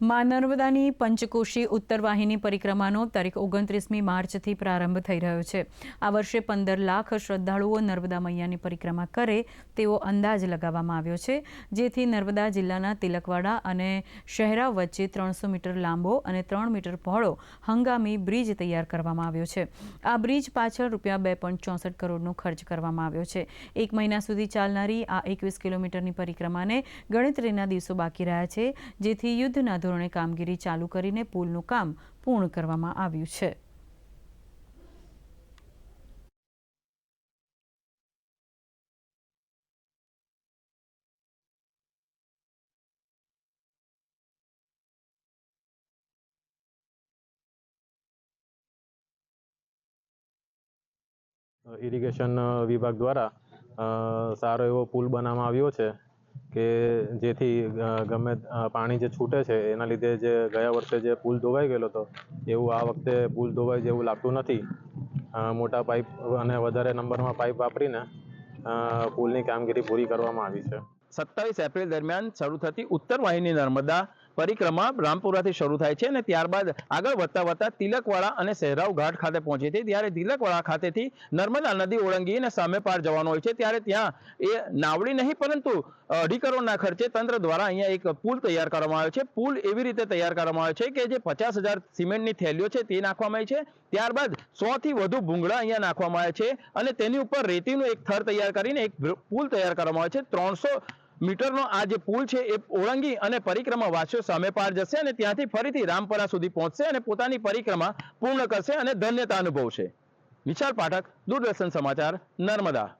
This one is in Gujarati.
મા નર્મદાની પંચકોશી ઉત્તર વાહિની પરિક્રમાનો તારીખ ઓગણત્રીસમી માર્ચથી પ્રારંભ થઈ રહ્યો છે. આ વર્ષે પંદર લાખ શ્રદ્ધાળુઓ નર્મદા મૈયાની પરિક્રમા કરે તેવો અંદાજ લગાવવામાં આવ્યો છે. જેથી નર્મદા જિલ્લાના તિલકવાડા અને શહેરા વચ્ચે ત્રણસો મીટર લાંબો અને ત્રણ મીટર પહોળો હંગામી બ્રિજ તૈયાર કરવામાં આવ્યો છે. આ બ્રિજ પાછળ રૂપિયા બે પોઈન્ટ ચોસઠ કરોડનો ખર્ચ કરવામાં આવ્યો છે. એક મહિના સુધી ચાલનારી આ એકવીસ કિલોમીટરની પરિક્રમાને ગણતરીના દિવસો બાકી રહ્યા છે. જેથી યુદ્ધના ધોરણે કામગીરી ચાલુ કરીને પુલનું કામ પૂર્ણ કરવામાં આવ્યું છે. ઇરિગેશન વિભાગ દ્વારા સારો એવો પુલ બનાવવામાં આવ્યો છે. કે જેથી ગમે પાણી જે છૂટે છે, એના લીધે જે ગયા વર્ષે જે પુલ ધોવાઈ ગયેલો હતો, એવું આ વખતે પુલ ધોવાય જેવું લાગતું નથી. મોટા પાઇપ અને વધારે નંબરમાં પાઇપ વાપરીને પુલની કામગીરી પૂરી કરવામાં આવી છે. સત્તાવીસ એપ્રિલ દરમિયાન શરૂ થતી ઉત્તર વાહિની નર્મદા પરિક્રમા રામપુરાથી શરૂ થાય છે અને ત્યારબાદ આગળ વધતા વધતા તિલકવાડા અને સહેરાવ ઘાટ ખાતે પહોંચે છે. ત્યારે તિલકવાડા ખાતેથી નર્મદા નદી ઓળંગી અને સામે પાર જવાનું હોય છે. ત્યારે ત્યાં એ નાવડી નહીં, પરંતુ અઢી કરોડના ખર્ચે તંત્ર દ્વારા અહીંયા એક પુલ તૈયાર કરવામાં આવ્યો છે. પુલ એવી રીતે તૈયાર કરવામાં આવ્યો છે કે જે પચાસ હજાર સિમેન્ટની થેલીઓ છે તે નાખવામાં આવી છે. ત્યારબાદ સો થી વધુ ભૂંગળા અહીંયા નાખવામાં આવ્યા છે અને તેની ઉપર રેતીનું એક થર તૈયાર કરીને એક પુલ તૈયાર કરવામાં આવે છે. ત્રણસો મીટરનો આ જે પુલ છે એ ઓળંગી અને પરિક્રમા વાસીઓ સામે પાર જશે અને ત્યાંથી ફરીથી રામપરા સુધી પહોંચશે અને પોતાની પરિક્રમા પૂર્ણ કરશે અને ધન્યતા અનુભવશે. વિશાલ પાઠક, દૂરદર્શન સમાચાર, નર્મદા.